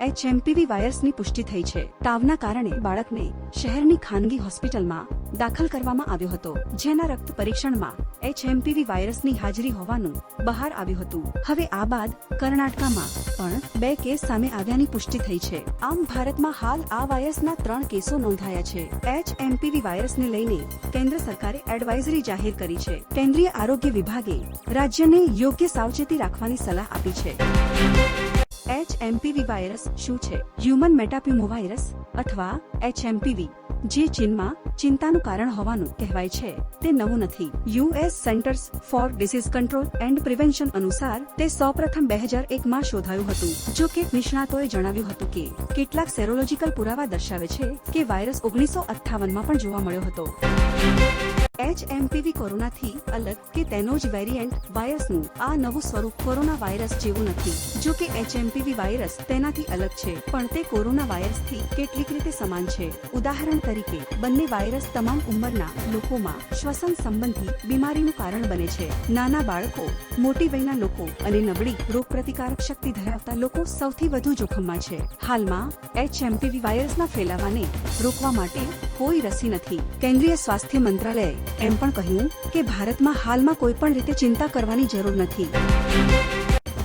HMPV વાયરસની પુષ્ટિ થઈ છે. તાવના કારણે બાળકને શહેરની ખાનગી હોસ્પિટલમાં દાખલ કરવામાં આવ્યો હતો, જેના રક્ત પરીક્ષણમાં એચએમપીવી વાયરસની હાજરી હોવાનું બહાર આવ્યું હતું. હવે આ બાદ કર્ણાટકામાં પણ બે કેસ સામે આવ્યાની પુષ્ટિ થઈ છે. આમ ભારતમાં હાલ આ વાયરસના ત્રણ કેસો નોંધાયા છે. એચએમપીવી વાયરસને લઈને કેન્દ્ર સરકારે એડવાઇઝરી જાહેર કરી છે. કેન્દ્રીય આરોગ્ય વિભાગે રાજ્યને યોગ્ય સાવચેતી રાખવાની સલાહ આપી છે. એચએમપીવી વાયરસ શું છે? હ્યુમન મેટાપ્યુમો વાયરસ અથવા એચએમપીવી, જે ચીનમાં ચિંતાનું કારણ હોવાનું કહેવાય છે. તે નવું નથી. US Centers for Disease Control and Prevention અનુસાર તે સૌપ્રથમ બે હજાર એકમાં શોધાયું હતું. જો કે નિષ્ણાતોએ જણાવ્યું હતું કે, કેટલાક સેરોલોજીકલ પુરાવા દર્શાવે છે કે વાયરસ ઓગણીસો અઠ્ઠાવનમાં પણ જોવા મળ્યો હતો. એચએમપીવી કોરોનાથી અલગ કે તેનો જ વેરિયન્ટ વાયરસનું, આ નવું સ્વરૂપ કોરોના વાયરસ જેવું નથી. જો કે એચએમપીવી વાયરસ તેનાથી અલગ છે, પણ તે કોરોના વાયરસથી કેટલીક રીતે સમાન છે. ઉદાહરણ તરીકે, બંને વાયરસ તમામ ઉંમરના લોકોમાં શ્વસન સંબંધી બીમારીનું કારણ બને છે. નાના બાળકો, મોટી વયના લોકો અને નબળી રોગપ્રતિકારક શક્તિ ધરાવતા લોકો સૌથી વધુ જોખમમાં છે. હાલમાં, એચએમપીવી વાયરસના ફેલાવાને રોકવા માટે કોઈ રસી નથી. કેન્દ્રીય સ્વાસ્થ્ય મંત્રાલયે એમ પણ કહ્યું કે ભારતમાં હાલમાં કોઈ પણ રીતે ચિંતા કરવાની જરૂર નથી.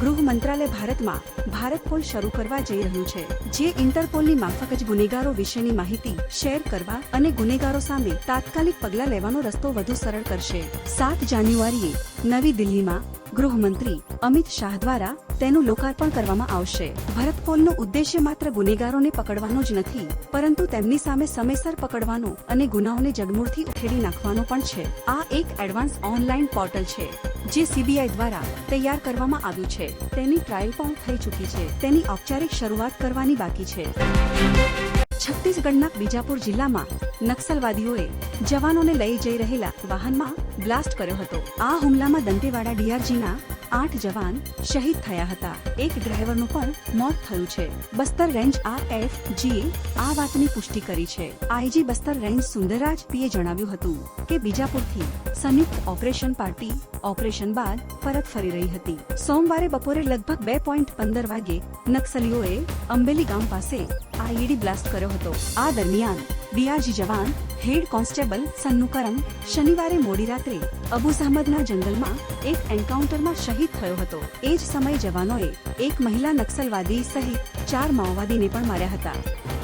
ગૃહ મંત્રાલય ભારતમાં ભારત પોલ શરૂ કરવા જઈ રહ્યું છે, જે ઇન્ટરપોલની માફક જ ગુનેગારો વિશેની માહિતી શેર કરવા અને ગુનેગારો સામે તાત્કાલિક પગલાં લેવાનો રસ્તો વધુ સરળ કરશે. સાત જાન્યુઆરીએ નવી દિલ્હીમાં ગૃહમંત્રી અમિત શાહ દ્વારા તેનું લોકાર્પણ કરવામાં આવશે. ભરત પોલનો ઉદ્દેશ્ય માત્ર ગુનેગારોને પકડવાનો જ નથી, પરંતુ તેમની સામે સમયસર પકડવાનો અને ગુનાઓને જડમૂળથી ઉખેડી નાખવાનો પણ છે. આ એક એડવાન્સ ઓનલાઈન પોર્ટલ છે, જે સીબીઆઈ દ્વારા તૈયાર કરવામાં આવ્યું છે. તેની ટ્રાયલ પણ થઈ ચૂકી છે. તેની ઔપચારિક શરૂઆત કરવાની બાકી છે. છત્તીસગઢના બીજાપુર જિલ્લામાં નક્સલવાદીઓએ જવાનોને લઈ જઈ રહેલા વાહનમાં બ્લાસ્ટ કર્યો હતો. આ હુમલામાં દંતેવાડા ડીઆરજીના આઠ જવાન શહીદ થયા હતા. એક ડ્રાઈવરનું પણ મોત થયું છે. બસ્તર રેન્જ આર એફ જીએ આ વાતની પુષ્ટિ કરી છે. આઈજી બસ્તર રેન્જ સુંદરરાજ પીએ જણાવ્યું હતું કે બીજાપુરથી સંયુક્ત ઓપરેશન પાર્ટી ઓપરેશન બાદ પરત ફરી રહી હતી. સોમવારે બપોરે લગભગ બે પોઈન્ટ પંદર વાગે નક્સલીઓએ અંબેલી ગામ પાસે આઈઈડી બ્લાસ્ટ કર્યો હતો. આ દરમિયાન ડીઆરજી જવાન હેડ કોન્સ્ટેબલ સન્નુ કરમ શનિવારે મોડી રાત્રે અબુઝાહમદના જંગલમાં એક એન્કાઉન્ટરમાં શહીદ થયો હતો. એ જ સમયે જવાનોએ એક મહિલા નક્સલવાદી સહિત ચાર માઓવાદીને પણ માર્યા હતા.